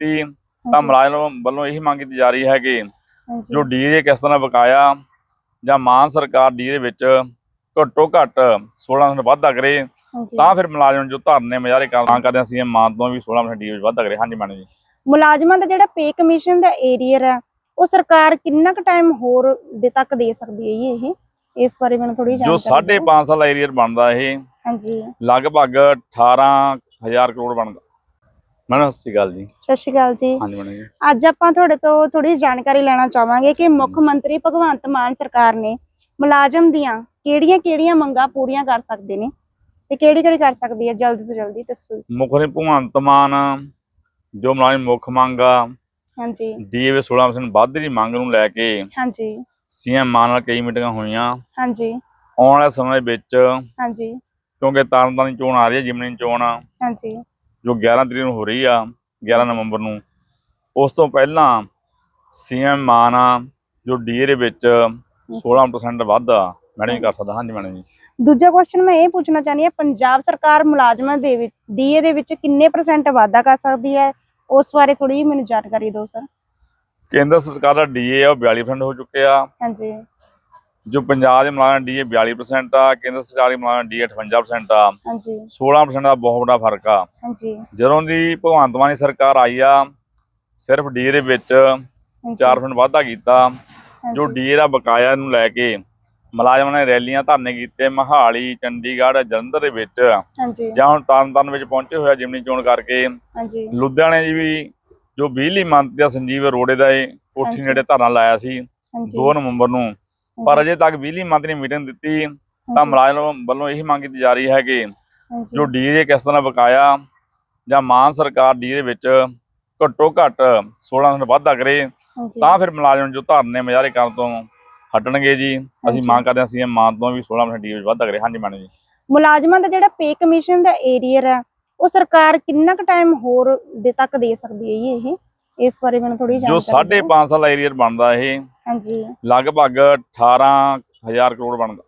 ਦਿੱਤੀ ਤਾਂ ਮੁਲਾਜ਼ਮ ਵੱਲੋਂ ਇਹੀ ਮੰਗ ਕੀਤੀ ਜਾ ਰਹੀ ਹੈ ਕਿ ਜੋ ਡੀਏ ਕਿਸ ਤਰ੍ਹਾਂ ਬਕਾਇਆ ਜਾਂ ਮਾਨ ਸਰਕਾਰ ਡੀ ਦੇ ਵਿੱਚ ਘੱਟੋ ਘੱਟ 16% ਵਾਧਾ ਕਰੇ। ਤਾਂ ਫਿਰ ਮੁਲਾਜ਼ਮ ਜੋ ਧਰਨੇ ਮੁਜ਼ਾਹਰੇ ਕਰਨਾ ਕਰਦੇ ਸੀ ਮਾਨ ਤੋਂ ਵੀ 16% ਡੀ ਵਿੱਚ ਵਾਧਾ ਕਰੇ। ਹਾਂਜੀ ਮੈਡਮ ਜੀ। ਮੁਲਾਜ਼ਮਾਂ ਦਾ ਜਿਹੜਾ ਪੇ ਕਮਿਸ਼ਨ ਦਾ ਏਰੀਅਰ ਹੈ ਉਹ ਸਰਕਾਰ ਕਿੰਨਾ ਕੁ ਟਾਈਮ ਹੋਰ ਦੇ ਤੱਕ ਦੇ ਸਕਦੀ ਹੈ ਜੀ ਇਹ? ਇਸ ਬਾਰੇ ਮੈਨੂੰ ਥੋੜੀ ਜੋ ਜਾਣਕਾਰੀ ਦਿਓ। 5.5 ਸਾਲ ਏਰੀਅਰ ਬਣਦਾ ਇਹ ਹਾਂਜੀ। ਲਗਭਗ 18000 ਕਰੋੜ ਬਣਦਾ ਮੈਡਮ ਸਤਿ ਸ਼੍ਰੀ ਅਕਾਲ ਜੀ। ਸਤਿ ਸ਼੍ਰੀ ਅਕਾਲ ਜੀ। ਹਾਂਜੀ ਮੈਡਮ ਜੀ। ਅੱਜ ਆਪਾਂ ਤੁਹਾਡੇ ਤੋਂ ਥੋੜੀ ਜਾਣਕਾਰੀ ਲੈਣਾ ਚਾਹਾਂਗੇ ਕਿ ਮੁੱਖ ਮੰਤਰੀ ਭਗਵੰਤ ਮਾਨ ਸਰਕਾਰ ਨੇ ਮੁਲਾਜ਼ਮ ਦੀਆਂ ਕਿਹੜੀਆਂ-ਕਿਹੜੀਆਂ ਮੰਗਾਂ ਪੂਰੀਆਂ ਕਰ ਸਕਦੇ ਨੇ ਤੇ ਕਿਹੜੀ-ਕਿਹੜੀ ਕਰ ਸਕਦੀ ਹੈ? ਜਲਦੀ ਤੋਂ ਜਲਦੀ ਦੱਸੋ। ਮੁੱਖ ਨੇ ਭਗਵੰਤ ਮਾਨ ਜੋ ਮੁਲਾਜ਼ਮ ਮੁੱਖ ਮੰਗ ਹਾਂਜੀ। ਡੀਏ 16% ਵਾਧੇ ਦੀ ਮੰਗ ਨੂੰ ਲੈ ਕੇ ਹਾਂਜੀ। ਸੀਐਮ ਮਾਨ ਨਾਲ ਕਈ ਮੀਟਿੰਗਾਂ ਹੋਈਆਂ। ਹਾਂਜੀ। ਆਉਣ ਵਾਲੇ ਸਮੇਂ ਵਿੱਚ ਹਾਂਜੀ। ਕਿਉਂਕਿ ਤਰਨਤਾਰਨ ਚੋਣ ਆ ਰਹੀ ਹੈ ਜਿਮਨੀ ਚੋਣ ਹਾਂਜੀ। ਜੋ 11 ਤਰੀਕ ਨੂੰ ਹੋ ਰਹੀ ਆ 11 ਨਵੰਬਰ ਨੂੰ ਉਸ ਤੋਂ ਪਹਿਲਾਂ ਸੀਐਮ ਮਾਨ ਜੋ ਡੀਏ ਦੇ ਵਿੱਚ 16% ਵਾਧਾ ਮੈਡਮ ਜੀ ਕਰ ਸਕਦਾ ਹਾਂਜੀ ਮੈਡਮ ਜੀ। ਦੂਜਾ ਕੁਐਸਚਨ ਮੈਂ ਇਹ ਪੁੱਛਣਾ ਚਾਹਨੀ ਹਾਂ ਪੰਜਾਬ ਸਰਕਾਰ ਮੁਲਾਜ਼ਮਾਂ ਦੇ ਵਿੱਚ ਡੀਏ ਦੇ ਵਿੱਚ ਕਿੰਨੇ ਪਰਸੈਂਟ ਵਾਧਾ ਕਰ ਸਕਦੀ ਹੈ? ਉਸ ਬਾਰੇ ਥੋੜੀ ਮੈਨੂੰ ਜਾਣਕਾਰੀ ਦਿਓ ਸਰ ਕੇਂਦਰ ਸਰਕਾਰ ਦਾ ਡੀਏ ਆ ਉਹ 42% ਹੋ ਚੁੱਕਿਆ। ਹਾਂਜੀ। ਜੋ ਪੰਜਾਬ ਦੇ ਮੁਲਾਜ਼ਮ ਡੀਏ 42% ਆ ਕੇਂਦਰ ਸਰਕਾਰ ਦੇ ਮੁਲਾਜ਼ਮ ਡੀਏ 58% ਆ। ਹਾਂਜੀ। 16% ਦਾ ਬਹੁਤ ਵੱਡਾ ਫ਼ਰਕ ਆ। ਹਾਂਜੀ। ਜਦੋਂ ਦੀ ਭਗਵੰਤ ਮਾਨ ਦੀ ਸਰਕਾਰ ਆਈ ਆ ਸਿਰਫ ਡੀਏ ਦੇ ਵਿੱਚ ਹਾਂਜੀ, 4% ਵਾਧਾ ਕੀਤਾ ਜੋ ਡੀਏ ਦਾ ਬਕਾਇਆ ਨੂੰ ਲੈ ਕੇ ਮੁਲਾਜ਼ਮਾਂ ਨੇ ਰੈਲੀਆਂ ਧਰਨੇ ਕੀਤੇ ਮਹਾਲੀ ਚੰਡੀਗੜ੍ਹ ਜਲੰਧਰ ਦੇ ਵਿੱਚ। ਹਾਂਜੀ। ਜਾਂ ਹੁਣ ਤਰਨਤਾਰਨ ਵਿੱਚ ਪਹੁੰਚੇ ਹੋਇਆ ਜਿਮਨੀ ਚੋਣ ਕਰਕੇ। ਹਾਂਜੀ। ਲੁਧਿਆਣੇ ਜੀ ਵੀ ਜੋ ਬਿਜਲੀ ਮੰਤਰੀ ਸੰਜੀਵ ਅਰੋੜੇ ਦਾ ਇਹ ਕੋਠੀ। ਨੇੜੇ ਧਰਨਾ ਲਾਇਆ ਸੀ ਹਾਂਜੀ। 2 ਨਵੰਬਰ ਨੂੰ। ਪਰ ਅਜੇ ਤੱਕ ਬਿਜਲੀ ਮੰਤਰੀ ਨੇ ਮੀਟਿੰਗ ਦਿੱਤੀ ਤਾਂ ਮੁਲਾਜ਼ਮ ਵੱਲੋਂ ਇਹੀ ਮੰਗ ਕੀਤੀ ਜਾ ਰਹੀ ਹੈ ਕਿ ਜੋ ਡੀਏ ਕਿਸ ਤਰ੍ਹਾਂ ਬਕਾਇਆ ਜਾਂ ਮਾਨ ਸਰਕਾਰ ਡੀ ਦੇ ਵਿੱਚ ਘੱਟੋ ਘੱਟ 16% ਵਾਧਾ ਕਰੇ ਤਾਂ ਫਿਰ ਮੁਲਾਜ਼ਮ ਜੋ ਧਰਨੇ ਮੁਜ਼ਾਹਰੇ ਕਰਨ ਤੋਂ ਹਟਣਗੇ ਜੀ। ਅਸੀਂ। ਮੰਗ ਕਰਦੇ ਹਾਂ ਸੀਐਮ ਮਾਨ ਤੋਂ ਵੀ 16% ਡੀ ਵਿੱਚ ਵਾਧਾ ਕਰੇ ਹਾਂਜੀ ਮੈਡਮ ਜੀ। ਮੁਲਾਜ਼ਮਾਂ ਦਾ ਜਿਹੜਾ ਪੇ ਕਮਿਸ਼ਨ ਦਾ ਏਰੀਅਰ ਹੈ ਉਹ ਸਰਕਾਰ ਕਿੰਨਾ ਕੁ ਟਾਈਮ ਹੋਰ ਦੇ ਤੱਕ ਦੇ ਸਕਦੀ ਹੈ ਇਹ? ਇਸ ਬਾਰੇ ਮੈਨੂੰ ਥੋੜੀ ਜੋ ਜਾਣਕਾਰੀ ਦਿਓ। 5.5 ਸਾਲ ਏਰੀਅਰ ਬਣਦਾ ਇਹ ਹਾਂਜੀ ਲਗਭਗ 18000 ਕਰੋੜ ਬਣਦਾ